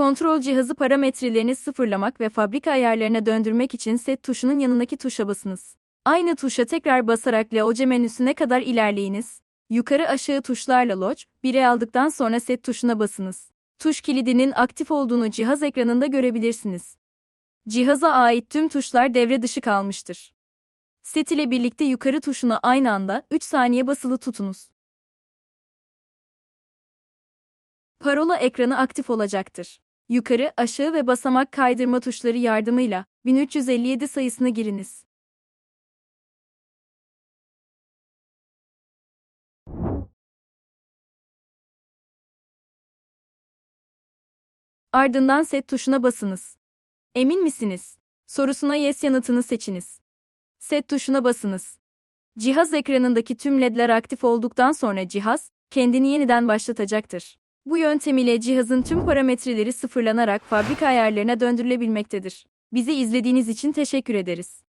Kontrol cihazı parametrelerini sıfırlamak ve fabrika ayarlarına döndürmek için set tuşunun yanındaki tuşa basınız. Aynı tuşa tekrar basarak Laoce menüsüne kadar ilerleyiniz. Yukarı aşağı tuşlarla Lock 1'e aldıktan sonra set tuşuna basınız. Tuş kilidinin aktif olduğunu cihaz ekranında görebilirsiniz. Cihaza ait tüm tuşlar devre dışı kalmıştır. Set ile birlikte yukarı tuşuna aynı anda 3 saniye basılı tutunuz. Parola ekranı aktif olacaktır. Yukarı, aşağı ve basamak kaydırma tuşları yardımıyla 1357 sayısını giriniz. Ardından set tuşuna basınız. Emin misiniz? Sorusuna yes yanıtını seçiniz. Set tuşuna basınız. Cihaz ekranındaki tüm ledler aktif olduktan sonra cihaz kendini yeniden başlatacaktır. Bu yöntem ile cihazın tüm parametreleri sıfırlanarak fabrika ayarlarına döndürülebilmektedir. Bizi izlediğiniz için teşekkür ederiz.